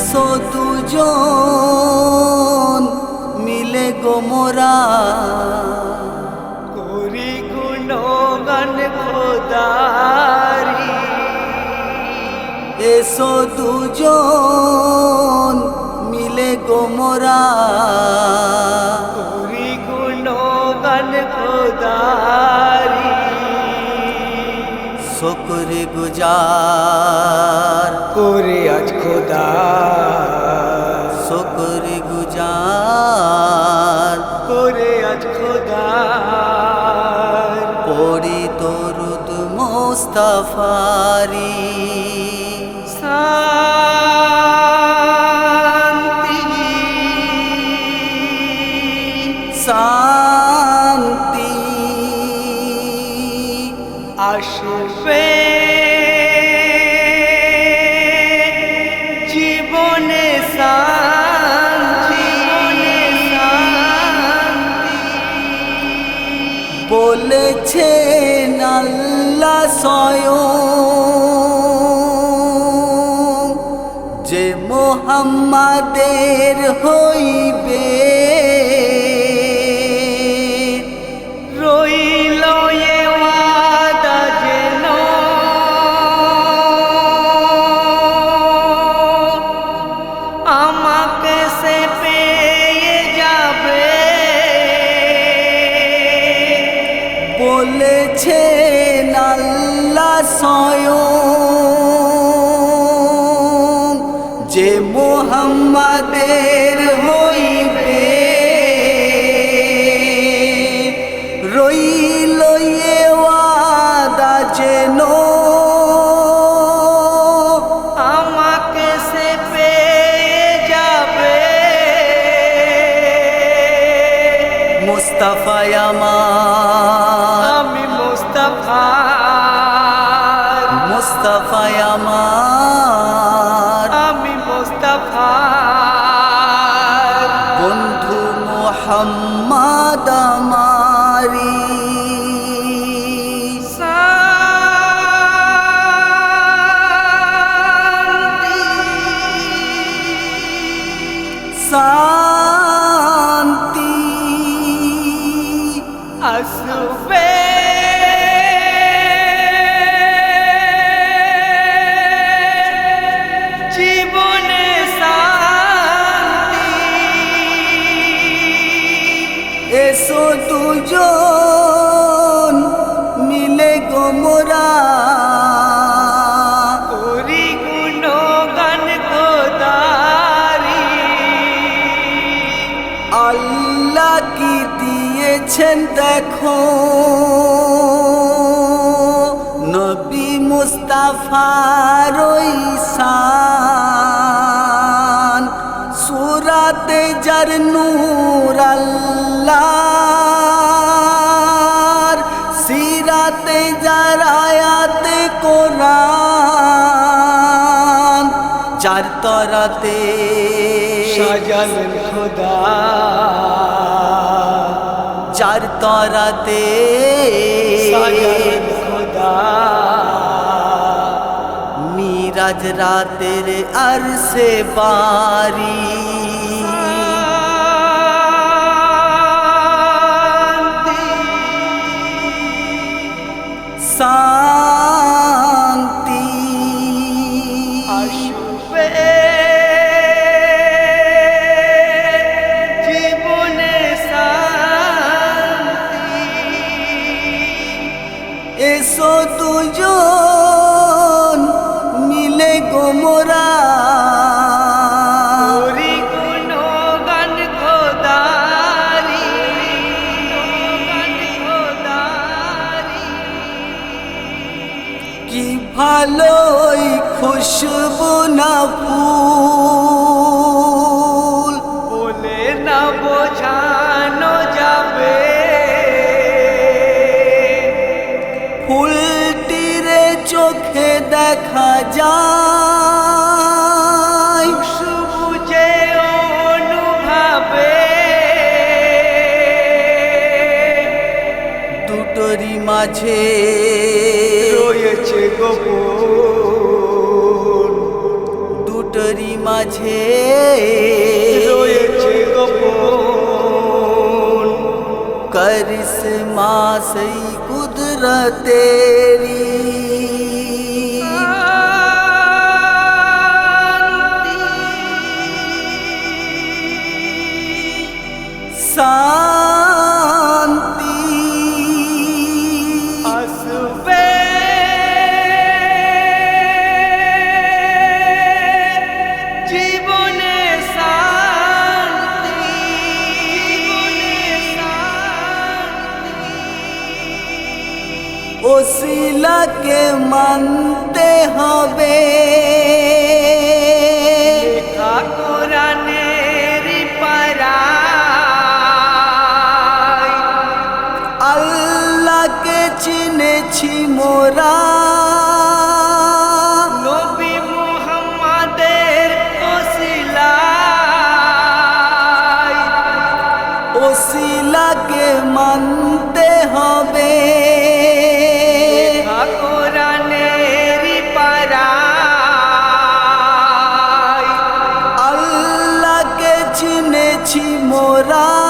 এসো দুজন মিলে গোমরা। করি গুণগান খোদারি। এসো দুজন মিলে গোমরা। করি গুণগান খোদারি। শকরে গুজার। করে খোদা। শকরে গুজার। করে আজ খোদা। পড়ি তরুদ মোস্তাফারি। স্বয়ং যে মোহাম্মাদের হইবে। যে মোহাম্মাদের হইবে রইল এ ওয়াদা যেন আমাকে সে পেয়ে যাবে। মুস্তাফায় আমার আমি মোস্তফা মুস্তাফায় মুস্তাফার ওই শান। সুরাতে যার নূর আল্লাহর সিরাতে যার আয়াতে কোরআন। যার তরাতে সাজালেন খোদা। চার তরাতে সাজালেন খোদা। باجرا تیرے عرصے باری ভালোই খুশবু না ফুল। বলে না বোঝানো যাবে। ফুলটিরে চোখে দেখা যায়। দুটোরই মাঝে রয়েছে গোপন। দুটোরই মাঝে রয়েছে গোপন। করিস মাসই কুদরতেরি ওসিলাকে মানতে হবে। আল্লাহকে চিনেছি মোরা।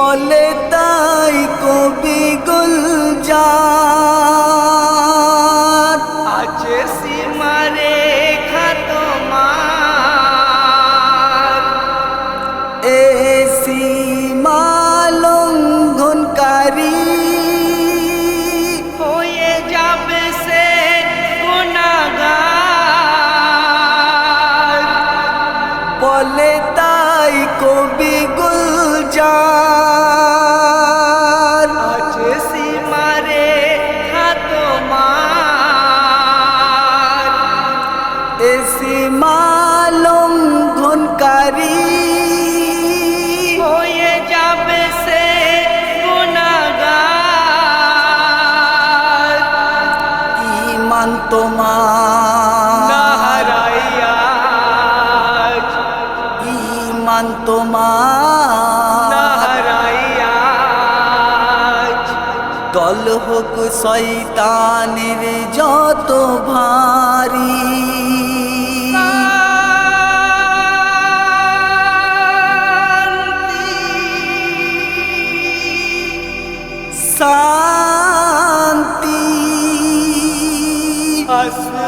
বলে তাই কবি গুলজার। আছে সীমারে খাতমার এ সীমা লঙ্ঘনকারী। হয়ে যাবে সে গুনাহগার বলে তাই কবি গুলজার। তোমার। ইমান তোমার। দল হোক শয়তানের যত ভারী। শান্তি। Aslı